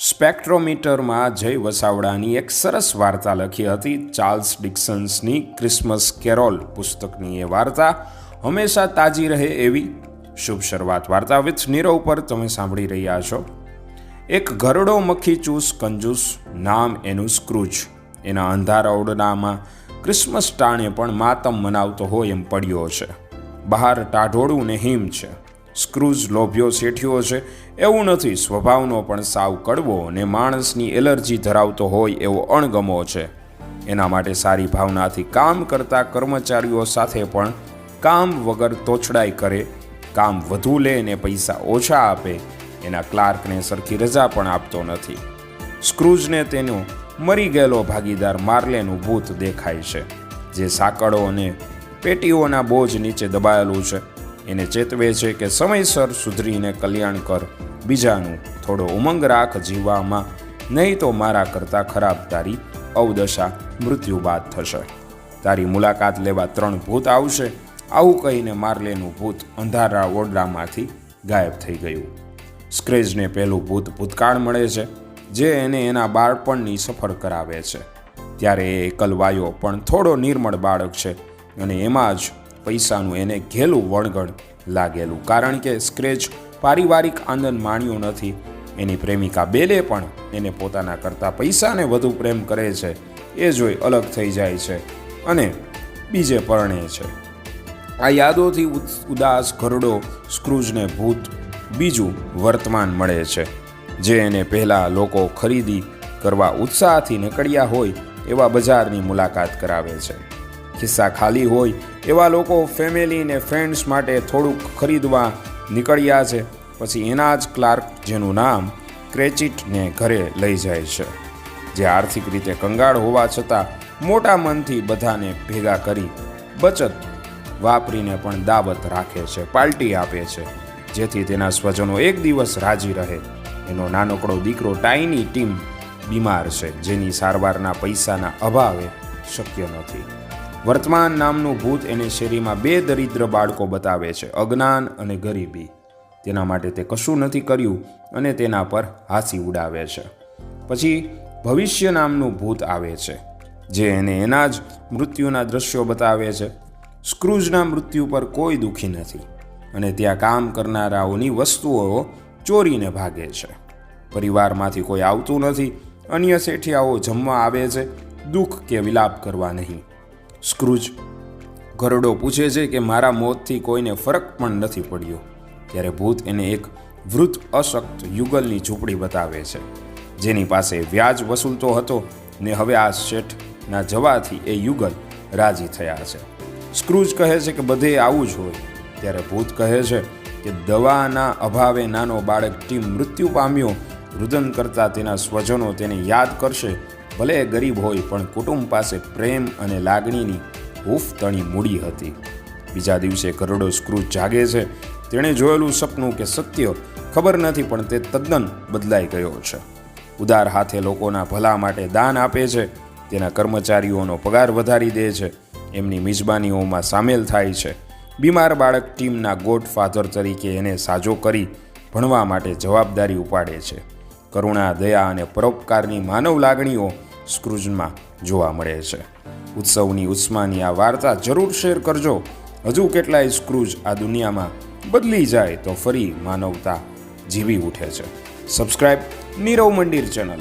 સ્પેક્ટ્રોમીટરમાં જય વસાવડાની એક સરસ વાર્તા લખી હતી ચાર્લ્સ ડિક્સન્સની ક્રિસમસ કેરોલ પુસ્તકની એ વાર્તા. હંમેશા તાજી રહે એવી શુભ શરૂઆત વાર્તા વિથ નીરવ પર તમે સાંભળી રહ્યા છો. એક ઘરડો મખી ચૂસ કંજૂસ નામ એનું સ્ક્રૂજ. એના અંધારા ઓરડામાં ક્રિસમસ ટાણે પણ માતમ મનાવતો હોય એમ પડ્યો છે. બહાર ટાઢોળું ને હિમ છે. સ્ક્રૂજ લોભ્યો શેઠિયો છે. એવું નથી, સ્વભાવનો પણ સાવ કડવો અને માણસની એલર્જી ધરાવતો હોય એવો અણગમો છે. એના માટે સારી ભાવનાથી કામ કરતા કર્મચારીઓ સાથે પણ કામ વગર તોછડાઈ કરે, કામ વધુ લે અને પૈસા ઓછા આપે, એના ક્લાર્કને સરખી રજા પણ આપતો નથી. સ્ક્રૂઝને તેનો મરી ગયેલો ભાગીદાર માર્લેનું ભૂત દેખાય છે, જે સાંકળો અને પેટીઓના બોજ નીચે દબાયેલું છે. એને ચેતવે છે કે સમયસર સુધરીને કલ્યાણ કર. બીજાનું થોડો ઉમંગ રાખ જીવવામાં, નહીં તો મારા કરતાં ખરાબ તારી અવદશા મૃત્યુ બાદ થશે. તારી મુલાકાત લેવા ત્રણ ભૂત આવશે. આવું કહીને માર્લેનું ભૂત અંધારા ઓરડામાંથી ગાયબ થઈ ગયું. સ્ક્રેજને પહેલું ભૂત ભૂતકાળ મળે છે, જે એને એના બાળપણની સફર કરાવે છે. ત્યારે એ એકલવાયો પણ થોડો નિર્મળ બાળક છે અને એમાં જ પૈસાનું એને ઘેલું વળગણ લાગેલું. કારણ કે સ્ક્રેચ પારિવારિક આનંદ માણ્યો નથી. એની પ્રેમિકા બેલે પણ એને પોતાના કરતાં પૈસાને વધુ પ્રેમ કરે છે. એ જોઈ અલગ થઈ જાય છે અને બીજે પરણે છે. આ યાદોથી ઉદ- ઉદાસ ઘરડો સ્ક્રૂજને ભૂત બીજું વર્તમાન મળે છે. જે એને પહેલાં લોકો ખરીદી કરવા ઉત્સાહથી નીકળ્યા હોય એવા બજારની મુલાકાત કરાવે છે. ખિસ્સા ખાલી હોય એવા લોકો ફેમિલી ને ફ્રેન્ડ્સ માટે થોડુંક ખરીદવા નીકળ્યા છે. પછી એના જ ક્લાર્ક જેનું નામ ક્રેચિટને ઘરે લઈ જાય છે. જે આર્થિક રીતે કંગાળ હોવા છતાં મોટા મનથી બધાને ભેગા કરી બચત વાપરીને પણ દાવત રાખે છે પાર્ટી આપે છે. જેથી તેના સ્વજનો એક દિવસ રાજી રહે. એનો નાનકડો દીકરો ટાઈની ટીમ બીમાર છે, જેની સારવારના પૈસાના અભાવે શક્ય નથી. વર્તમાન નામનું ભૂત એને શેરીમાં બે દરિદ્ર બાળકો બતાવે છે, અજ્ઞાન અને ગરીબી. તેના માટે તે કશું નથી કર્યું અને તેના પર હાંસી ઉડાવે છે. પછી ભવિષ્ય નામનું ભૂત આવે છે, જે એને એના જ મૃત્યુના દ્રશ્યો બતાવે છે. સ્ક્રૂજના મૃત્યુ પર કોઈ દુઃખી નથી અને ત્યાં કામ કરનારાઓની વસ્તુઓ ચોરીને ભાગે છે. પરિવારમાંથી કોઈ આવતું નથી, અન્ય શેઠિયાઓ જમવા આવે છે, દુઃખ કે વિલાપ કરવા નહીં. સ્ક્રૂજ ઘરડો પૂછે છે કે મારા મોતથી કોઈને ફરક પણ નથી પડ્યો, ત્યારે ભૂત એને એક વૃદ્ધ અશક્ત યુગલની ઝૂંપડી બતાવે છે, જેની પાસે વ્યાજ વસૂલતો હતો ને હવે આ શેઠના જવાથી એ યુગલ રાજી થયા છે. સ્ક્રૂજ કહે છે કે બધે આવું જ હોય, ત્યારે ભૂત કહે છે કે દવાના અભાવે નાનો બાળક ટીમ મૃત્યુ પામ્યો, રુદન કરતા તેના સ્વજનો તેને યાદ કરશે ભલે ગરીબ હોય, પણ કુટુંબ પાસે પ્રેમ અને લાગણીની હૂફ તણી મૂડી હતી. બીજા દિવસે કરોડો સ્ક્રૂ જાગે છે. તેણે જોયેલું સપનું કે સત્ય ખબર નથી, પણ તે તદ્દન બદલાઈ ગયો છે. ઉદાર હાથે લોકોના ભલા માટે દાન આપે છે. તેના કર્મચારીઓનો પગાર વધારી દે છે. એમની મિજબાનીઓમાં સામેલ થાય છે. બીમાર બાળક ટીમના ગોડ ફાધર તરીકે એને સાજો કરી ભણવા માટે જવાબદારી ઉપાડે છે. કરુણા, દયા અને પરોપકારની માનવ લાગણીઓ સ્ક્રૂજમાં જોવા મળે છે. ઉત્સવની ઉષ્માની આ વાર્તા જરૂર શેર કરજો. હજુ કેટલાય સ્ક્રૂજ આ દુનિયામાં બદલી જાય તો ફરી માનવતા જીવી ઉઠે છે. સબસ્ક્રાઇબ નીરવ મંદિર ચેનલ